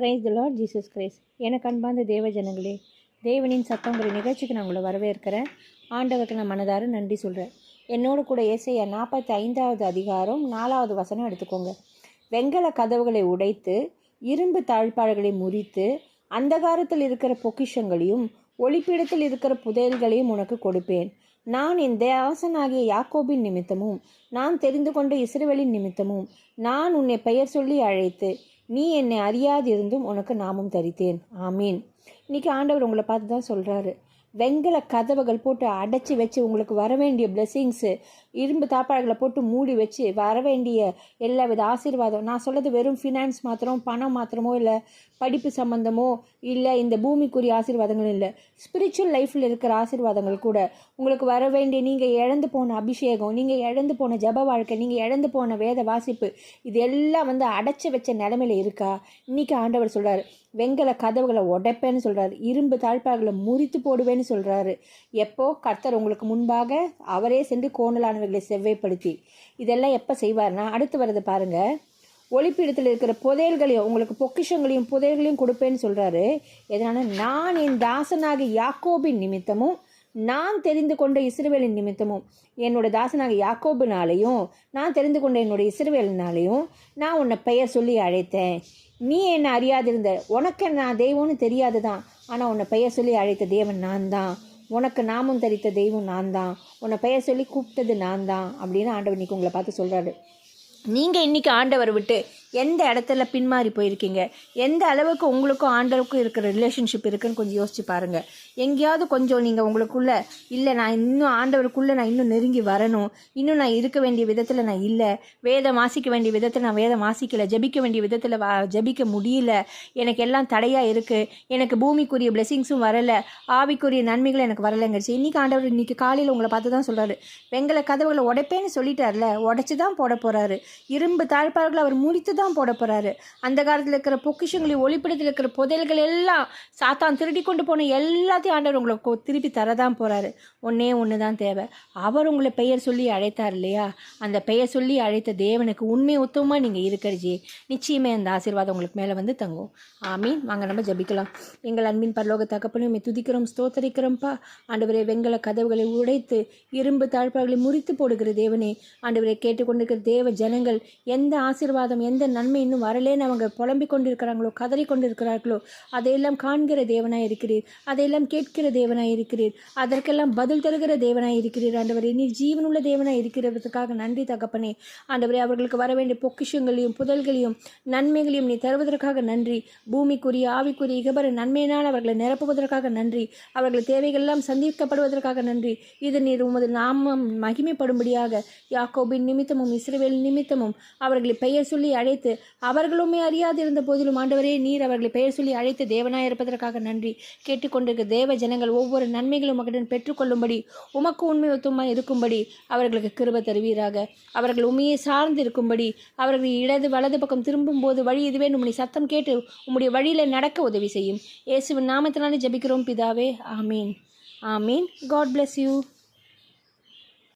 Praise the lord Jesus Christ எனக்கு அன்பார்ந்த தேவஜனங்களே தேவனின் சத்தங்கிற நிகழ்ச்சிக்கு நான் உங்களை வரவேற்கிறேன். ஆண்டவருக்கு நான் மனதார நன்றி சொல்கிறேன் என்னோட கூட இசைய நாற்பத்தி ஐந்தாவது அதிகாரம் நாலாவது வசனம் எடுத்துக்கோங்க. வெங்கல கதவுகளை உடைத்து இரும்பு தாழ்பாடுகளை முறித்து அந்தகாரத்தில் இருக்கிற பொக்கிஷங்களையும் ஒளிப்பிடத்தில் இருக்கிற புதையல்களையும் உனக்கு கொடுப்பேன். நான் இந்த அரசனாகிய யாக்கோபின் நிமித்தமும் நான் தெரிந்து கொண்ட இஸ்ரேவேலின் நிமித்தமும் நான் உன்னை பெயர் சொல்லி அழைத்து நீ என்னை அறியாதிருந்தும் உனக்கு நாமும் தரித்தேன். ஆமீன். இன்னைக்கு ஆண்டவர் உங்களை பார்த்து தான் சொல்கிறாரு வெங்கல கதவுகள் போட்டு அடைச்சி வச்சு உங்களுக்கு வர வேண்டிய பிளெஸ்ஸிங்ஸு இரும்பு தாப்பாடுகளை போட்டு மூடி வச்சு வர வேண்டிய எல்லா வித ஆசீர்வாதம். நான் சொல்கிறது வெறும் ஃபினான்ஸ் மாத்திரம் பணம் மாத்திரமோ இல்லை படிப்பு சம்மந்தமோ இல்லை இந்த பூமிக்குரிய ஆசீர்வாதங்களும் இல்லை. ஸ்பிரிச்சுவல் லைஃப்பில் இருக்கிற ஆசீர்வாதங்கள் கூட உங்களுக்கு வர வேண்டிய நீங்கள் இழந்து போன அபிஷேகம் நீங்கள் இழந்து போன ஜப வாழ்க்கை நீங்கள் இழந்து போன வேத வாசிப்பு இது எல்லாம் வந்து அடைச்சி வச்ச நிலமையில இருக்கா? இன்னைக்கு ஆண்டவர் சொல்கிறார் வெங்கல கதவுகளை உடைப்பேன்னு சொல்கிறாரு இரும்பு தாழ்பாடுகளை முறித்து போடுவேன்னு சொல்கிறாரு எப்போ? கர்த்தர் உங்களுக்கு முன்பாக அவரே சென்று கோணலானவர்களை செவ்வைப்படுத்தி. இதெல்லாம் எப்போ செய்வார்னா அடுத்து வரது பாருங்கள் ஒளிப்பீடத்தில் இருக்கிற புதையல்களையும் உங்களுக்கு பொக்கிஷங்களையும் புதையல்களையும் கொடுப்பேன்னு சொல்கிறாரு எதனால நான் என் தாசனாக யாக்கோபின் நிமித்தமும் நான் தெரிந்து கொண்ட இஸ்ரவேலின் நிமித்தமும் என்னோட தாசனாக யாக்கோபினாலையும் நான் தெரிந்து கொண்ட என்னோட இஸ்ரவேலினாலையும் நான் உன்னை பெயர் சொல்லி அழைத்தேன். நீ என்னை அறியாதிருந்த உனக்கு நான் தெய்வம்னு தெரியாது தான் ஆனால் உன்னை பெயர் சொல்லி அழைத்த தேவன் நான் தான் உனக்கு நாமம் தரித்த தெய்வம் நான் தான் உன்னை பெயர் சொல்லி கூப்பிட்டது நான் தான் அப்படின்னு ஆண்டவர் இன்னைக்கு உங்களை பார்த்து சொல்கிறாரு நீங்கள் இன்றைக்கி ஆண்டவர் விட்டு எந்த இடத்துல பின்மாறி போயிருக்கீங்க? எந்த அளவுக்கு உங்களுக்கும் ஆண்டவருக்கும் இருக்கிற ரிலேஷன்ஷிப் இருக்குன்னு கொஞ்சம் யோசிச்சு பாருங்கள் எங்கேயாவது கொஞ்சம் நீங்கள் உங்களுக்குள்ள இல்லை நான் இன்னும் ஆண்டவருக்குள்ளே நான் இன்னும் நெருங்கி வரணும். இன்னும் நான் இருக்க வேண்டிய விதத்தில் நான் இல்லை. வேதம் வாசிக்க வேண்டிய விதத்தில் நான் வேதம் வாசிக்கலை. ஜபிக்க வேண்டிய விதத்தில் வா ஜபிக்க முடியல. எனக்கு எல்லாம் தடையாக இருக்குது எனக்கு பூமிக்குரிய பிளெஸிங்ஸும் வரலை. ஆவிக்குரிய நன்மைகள் எனக்கு வரலைங்கிறச்சு. இன்றைக்கி ஆண்டவர் இன்றைக்கி காலையில் உங்களை பார்த்து தான் சொல்கிறாரு வெங்கல கதவுகளை உடைப்பேன்னு சொல்லிட்டார்ல. உடைச்சி தான் போட போகிறாரு இரும்பு தாழ்ப்பார்கள் அவர் முடித்து தான் போட போகிறாரு அந்த காலத்தில் இருக்கிற பொக்கிஷங்களையும் ஒளிப்படத்தில் இருக்கிற புதையல்கள் எல்லாம் சாத்தான் திருடி கொண்டு போன எல்லாத்தையும் ஆண்டவர் உங்களுக்கு திருப்பி தரதான் போகிறாரு ஒன்றே ஒன்று தான் தேவை. அவர் உங்களை பெயர் சொல்லி அழைத்தார் இல்லையா? அந்த பெயர் சொல்லி அழைத்த தேவனுக்கு உண்மை உத்தமமாக நீங்கள் இருக்கிறஜி நிச்சயமே அந்த ஆசீர்வாதம் உங்களுக்கு மேலே வந்து தங்கும். ஆமீன். வாங்க நம்ம ஜபிக்கலாம். எங்கள் அன்பின் பரலோக தகப்பனையும் துதிக்கிறோம் ஸ்தோத்தரிக்கிறோம்ப்பா ஆண்டவரே வெங்கல கதவுகளை உடைத்து இரும்பு தாழ்பாடுகளை முறித்து போடுகிற தேவனே ஆண்டவரை கேட்டுக்கொண்டிருக்கிற தேவ ஜனங்கள் எந்த ஆசீர்வாதம் எந்த நன்மை இன்னும் வரலேன்னு அவங்க புலம்பிக் கொண்டிருக்கிறாங்களோ கதறி கொண்டிருக்கிறார்களோ அதையெல்லாம் காண்கிற தேவனாய் இருக்கிறீர். அதையெல்லாம் கேட்கிற தேவனாய் இருக்கிறீர். அதற்கெல்லாம் பதில் தருகிற தேவனாய் இருக்கிறீர். ஆண்டவரே நீ ஜீவனுள்ள தேவனாய் இருக்கிறதுக்காக நன்றி தகப்பனே. ஆண்டவரே அவர்களுக்கு வர வேண்டிய பொக்கிஷங்களையும் புதல்களையும் நன்மைகளையும் நீ தருவதற்காக நன்றி. பூமிக்குரிய ஆவிக்குரிய இகபர நன்மையினால் அவர்களை நிரப்புவதற்காக நன்றி. அவர்கள் தேவைகள்லாம் சந்திக்கப்படுவதற்காக நன்றி. இது நீர் உமது நாமம் மகிமைப்படும்படியாக யாக்கோபின் நிமித்தமும் இஸ்ரேல் நிமித்தமும் அவர்களை பெயர் சொல்லி அழைத்து அவர்களுமே அறியாதிருந்த போதிலும் ஆண்டவரே நீர் அவர்களை பெயர் சொல்லி அழைத்து தேவனாய் இருப்பதற்காக நன்றி. கேட்டுக்கொண்டிருக்க தேவ ஜனங்கள் ஒவ்வொரு நன்மைகளும் உமக்குடன் பெற்றுக்கொள்ளும்படி உமக்கு உண்மை ஒத்துமாய் இருக்கும்படி அவர்களுக்கு கிருப தருவீராக. அவர்கள் உண்மையை சார்ந்து இருக்கும்படி அவர்கள் இடது வலது பக்கம் திரும்பும் போது வழி இதுவே உம்முடைய சத்தம் கேட்டு உம்முடைய வழியில் நடக்க உதவி செய்யும். இயேசுவின் நாமத்தினாலே ஜபிக்கிறோம் பிதாவே. ஆமீன். ஆமீன். God bless you